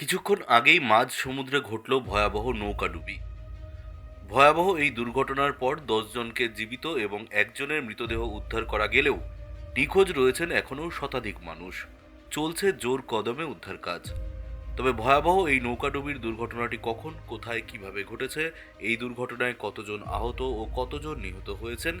কিছুক্ষণ আগেই মাঝ সমুদ্রে ঘটল ভয়াবহ নৌকাডুবি ভয়াবহ এই দুর্ঘটনার পর দশজনকে জীবিত এবং একজনের মৃতদেহ উদ্ধার করা গেলেও নিখোঁজ রয়েছেন এখনও শতাধিক মানুষ। চলছে জোর কদমে উদ্ধার কাজ। তবে ভয়াবহ এই নৌকাডুবির দুর্ঘটনাটি কখন, কোথায়, কীভাবে ঘটেছে, এই দুর্ঘটনায় কতজন আহত ও কতজন নিহত হয়েছেন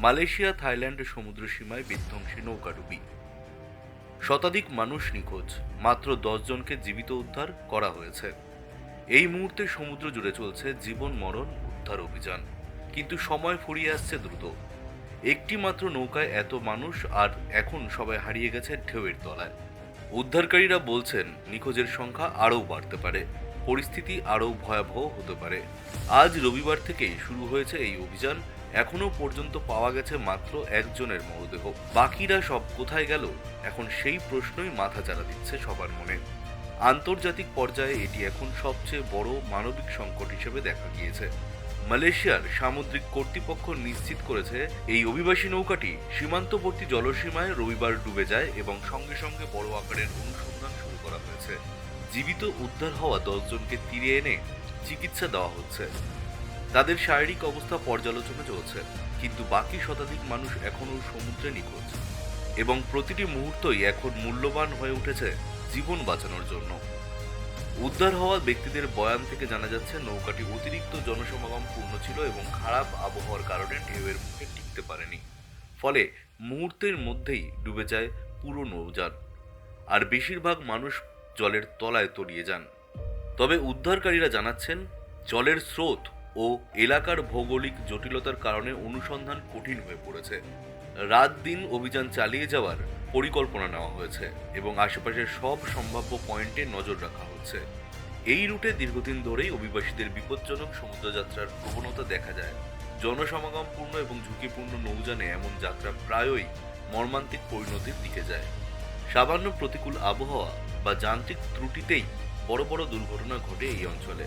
মালয়েশিয়া, থাইল্যান্ড সমুদ্র সীমায় বিধ্বংসী নৌকাডুবি। শতাধিক মানুষ নিখোঁজ, মাত্র দশ জনকে জীবিত উদ্ধার করা হয়েছে। এই মুহূর্তে সমুদ্র জুড়ে চলছে জীবন মরণ উদ্ধার অভিযান। কিন্তু সময় ফুরিয়ে আসছে দ্রুত। একটি মাত্র নৌকায় এত মানুষ আর এখন সবাই হারিয়ে গেছে ঢেউয়ের তলায়। উদ্ধারকারীরা বলছেন, নিখোঁজের সংখ্যা আরও বাড়তে পারে। পরিস্থিতি আরও ভয়াবহ হতে পারে। আজ রবিবার থেকেই শুরু হয়েছে এই অভিযান। এখনও পর্যন্ত পাওয়া গেছে মাত্র একজনের মরদেহ। বাকিরা সব কোথায় গেল? এখন সেই প্রশ্নই মাথা চারা দিচ্ছে সবার মনে। আন্তর্জাতিক পর্যায়ে এটি এখন সবচেয়ে বড় মানবিক সংকট হিসেবে দেখা গিয়েছে। মালয়েশিয়ার সামুদ্রিক কর্তৃপক্ষ নিশ্চিত করেছে, এই অভিবাসী নৌকাটি সীমান্তবর্তী জলসীমায় রবিবার ডুবে যায় এবং সঙ্গে সঙ্গে বড় আকারের অনুসন্ধান শুরু করা হয়েছে। জীবিত উদ্ধার হওয়া দশজনকে তীরে এনে চিকিৎসা দেওয়া হচ্ছে। তাদের শারীরিক অবস্থা পর্যালোচনা চলছে, কিন্তু বাকি শতাধিক মানুষ এখনও সমুদ্রে নিখোঁজ। এবং প্রতিটি মুহূর্তই এখন মূল্যবান হয়ে উঠেছে জীবন বাঁচানোর জন্য। উদ্ধার হওয়া ব্যক্তিদের বয়ান থেকে জানা যাচ্ছে, নৌকাটি অতিরিক্ত জনসমাগম পূর্ণ ছিল এবং খারাপ আবহাওয়ার কারণে ঢেউয়ের মুখে টিকতে পারেনি। ফলে মুহূর্তের মধ্যেই ডুবে যায় পুরো নৌযান, আর বেশিরভাগ মানুষ জলের তলায় তলিয়ে যান। তবে উদ্ধারকারীরা জানাচ্ছেন, জলের স্রোত ও এলাকার ভৌগোলিক জটিলতার কারণে অনুসন্ধান কঠিন হয়ে পড়েছে। রাত দিন অভিযান চালিয়ে যাওয়ার পরিকল্পনা নেওয়া হয়েছে এবং আশেপাশের সব সম্ভাব্য পয়েন্টে নজর রাখা হচ্ছে। এই রুটে দীর্ঘদিন ধরেই অভিবাসীদের বিপজ্জনক সমুদ্রযাত্রার প্রবণতা দেখা যায়। জনসমাগমপূর্ণ এবং ঝুঁকিপূর্ণ নৌযানে এমন যাত্রা প্রায়ই মর্মান্তিক পরিণতির দিকে যায়। সামান্য প্রতিকূল আবহাওয়া বা যান্ত্রিক ত্রুটিতেই বড় বড় দুর্ঘটনা ঘটে এই অঞ্চলে।